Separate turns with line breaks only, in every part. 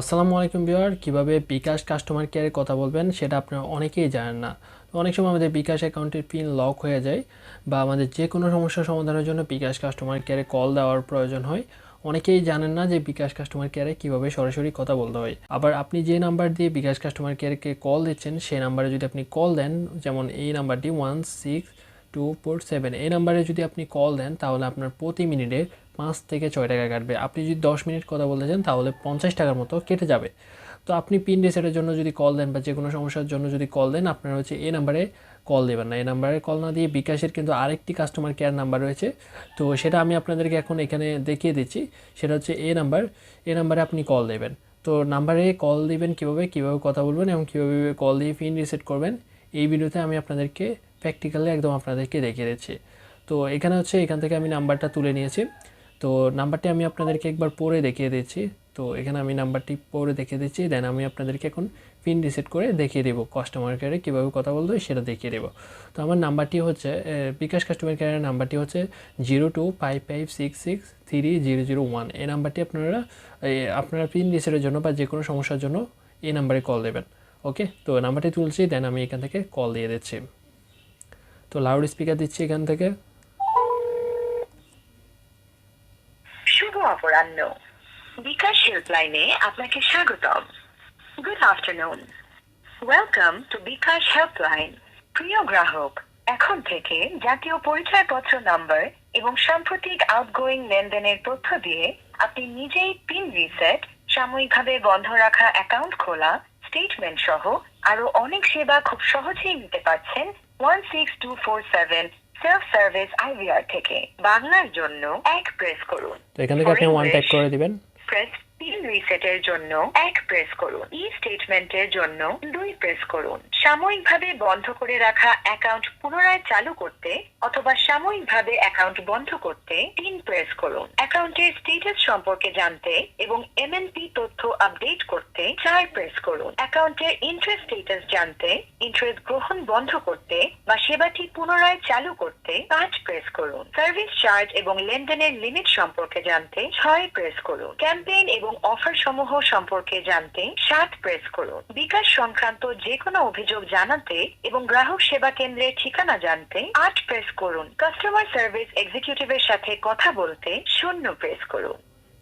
আসসালামু আলাইকুম বিহার কীভাবে বিকাশ কাস্টমার কেয়ারে কথা বলবেন সেটা আপনারা অনেকেই জানেন না। অনেক সময় আমাদের বিকাশ অ্যাকাউন্টের পিন লক হয়ে যায় বা আমাদের যে কোনো সমস্যার সমাধানের জন্য বিকাশ কাস্টমার কেয়ারে কল দেওয়ার প্রয়োজন হয়। অনেকেই জানেন না যে বিকাশ কাস্টমার কেয়ারে কীভাবে সরাসরি কথা বলতে হয়। আবার আপনি যে নাম্বার দিয়ে বিকাশ কাস্টমার কেয়ারকে কল দিচ্ছেন, সেই নাম্বারে যদি আপনি কল দেন, যেমন এই নাম্বারটি one six two four seven, এই নাম্বারে যদি আপনি কল দেন, তাহলে আপনার প্রতি মিনিটে পাঁচ থেকে ছয় টাকা কাটবে। আপনি যদি দশ মিনিট কথা বলতে চান, তাহলে পঞ্চাশ টাকার মতো কেটে যাবে। তো আপনি পিন রিসেটের জন্য যদি কল দেন বা যে কোনো সমস্যার জন্য যদি কল দেন, আপনারা হচ্ছে এই নাম্বারে কল দেবেন না। এই নাম্বারে কল না দিয়ে বিকাশের কিন্তু আরেকটি কাস্টমার কেয়ার নাম্বার রয়েছে। তো সেটা আমি আপনাদেরকে এখন এখানে দেখিয়ে দিচ্ছি। সেটা হচ্ছে এ নাম্বার। এ নাম্বারে আপনি কল দেবেন। তো নাম্বারে কল দিবেন কীভাবে কীভাবে কথা বলবেন এবং কীভাবে কল দিয়ে পিন রিসেট করবেন, এই ভিডিওতে আমি আপনাদেরকে প্র্যাকটিক্যালি একদম আপনাদেরকে দেখিয়ে দিচ্ছি। তো এখানে হচ্ছে এখান থেকে আমি নাম্বারটা তুলে নিয়েছি। তো নাম্বারটি আমি আপনাদেরকে একবার পরে দেখিয়ে দিচ্ছি। তো এখানে আমি নাম্বারটি পরে দেখিয়ে দিচ্ছি দেন আমি আপনাদেরকে এখন পিন রিসেট করে দেখিয়ে দেবো কাস্টমার কেয়ারে কীভাবে কথা বলতে হয় সেটা দেখিয়ে দেবো। তো আমার নাম্বারটি হচ্ছে বিকাশ কাস্টমার কেয়ারের নাম্বারটি হচ্ছে zero two five five six six three zero zero one এই নাম্বারটি আপনারা আপনারা পিন রিসেটের জন্য বা যে কোনো সমস্যার জন্য এই নাম্বারে কল দেবেন। ওকে? তো নাম্বারটি তুলছি দেন আমি এখান থেকে কল দিয়ে দিচ্ছি। তো লাউড স্পিকার দিচ্ছি এখান থেকে।
অপরাহ্ন। বিকাশ হেল্পলাইনে আপনাকে স্বাগতম। Good afternoon welcome to bKash helpline. প্রিয় গ্রাহক, এখন থেকে জাতীয় পরিচয়পত্র নাম্বার এবং সাম্প্রতিক আউটগোয়িং লেনদেনের তথ্য দিয়ে আপনি নিজেই পিন রিসেট সাময়িকভাবে বন্ধ রাখা অ্যাকাউন্ট খোলা স্টেটমেন্ট সহ আরও অনেক সেবা খুব সহজেই নিতে পারছেন one six two four seven self service IVR থেকে বাংলার জন্য এক প্রেস করুন।
তো এখান থেকে আপনি ওয়ান টাইপ করে দিবেন।
প্রেস পিন রিসেটের জন্য এক প্রেস করুন। ই স্টেটমেন্টের জন্য দুই প্রেস করুন। সাময়িকভাবে বন্ধ করে রাখা অ্যাকাউন্ট পুনরায় চালু করতে অথবা সাময়িকভাবে অ্যাকাউন্ট বন্ধ করতে তিন প্রেস করুন। অ্যাকাউন্টের স্ট্যাটাস সম্পর্কে জানতে এবং এমএনপি তথ্য আপডেট করতে চার প্রেস করুন। অ্যাকাউন্টের ইন্টারেস্ট স্ট্যাটাস জানতে ইন্টারেস্ট গ্রহণ বন্ধ করতে বা সেবাটি পুনরায় চালু করতে পাঁচ প্রেস করুন। সার্ভিস চার্জ এবং লেনদেনের লিমিট সম্পর্কে জানতে ছয় প্রেস করুন। ক্যাম্পেইন এবং অফার সমূহ সম্পর্কে জানতে সাত প্রেস করুন। বিকাশ সংক্রান্ত যে কোনো অভিযোগ জানাতে এবং গ্রাহক সেবা কেন্দ্রের ঠিকানা জানতে আট প্রেস করুন। কাস্টমার সার্ভিস এক্সিকিউটিভের সাথে কথা বলতে শূন্য প্রেস করুন।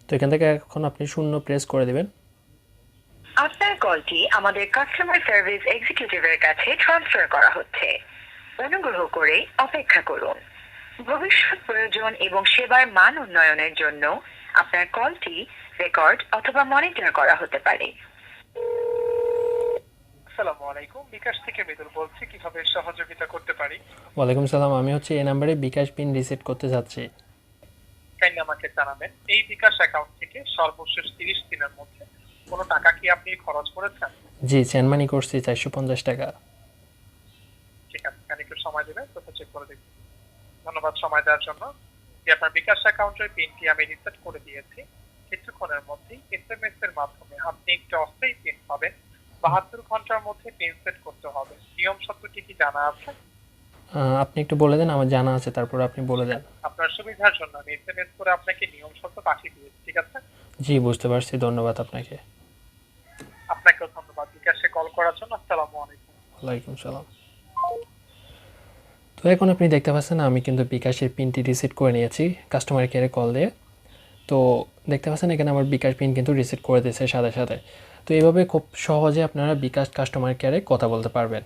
তো এখান থেকে এখন আপনি শূন্য প্রেস করে দিবেন।
আপনার কলটি আমাদের কাস্টমার সার্ভিস এক্সিকিউটিভের কাছে ট্রান্সফার করা হচ্ছে। অনুগ্রহ করে অপেক্ষা করুন। ভবিষ্যৎ প্রয়োজন এবং সেবার মান উন্নয়নের জন্য আপনার কলটি রেকর্ড অথবা মনিটর করা হতে পারে।
আসসালামু আলাইকুম। বিকাশ থেকে মৃদুল বলছি কীভাবে সহযোগিতা করতে পারি?
ওয়ালাইকুম সালাম আমি হচ্ছে এই নাম্বারে বিকাশ পিন রিসেট করতে যাচ্ছি।
কাইন্ডলি আমাকে জানাবেন? এই বিকাশ অ্যাকাউন্ট থেকে সর্বশেষ তিরিশ দিনের মধ্যে কোনো টাকা কি আপনি খরচ করেছেন?
জি সেনমানি করছি চারশো পঞ্চাশ টাকা।
ঠিক আছে এখানে একটু সময় দেবেন তথ্য চেক করে দেখুন। ধন্যবাদ সময় দেওয়ার জন্য। যে আপনার বিকাশ অ্যাকাউন্টের পিনটি আমি রিসেট করে দিয়েছি কিছুক্ষণের মধ্যেই এসএমএস এর মাধ্যমে আপনি একটি অস্থায়ী পিন পাবেন। বাহাত্তর ঘণ্টার মধ্যে পিন সেট করতে হবে। নিয়ম সত্যটি কি জানা আছে?
আপনি একটু বলে দেন আমার জানা আছে তারপর আপনি বলে দেন।
আপনার সুবিধার জন্য আমি এসএমএস করে আপনাকে নিয়ম সত্য পাঠিয়ে দিয়েছি ঠিক আছে?
জি বুঝতে পারছি ধন্যবাদ আপনাকে।
আপনাকেও ধন্যবাদ বিকাশে কল করার জন্য আসসালামু আলাইকুম।
ওয়ালাইকুম সালাম। তো এখন আপনি দেখতে পাচ্ছেন আমি কিন্তু বিকাশের পিনটি রিসেট করে নিয়েছি কাস্টমার কেয়ারে কল দিয়ে। তো দেখতে পাচ্ছেন এখানে আমার বিকাশ পিন কিন্তু রিসেট করে দিয়েছে সাথে সাথে। তো এইভাবে খুব সহজে আপনারা বিকাশ কাস্টমার কেয়ারে কথা বলতে পারবেন।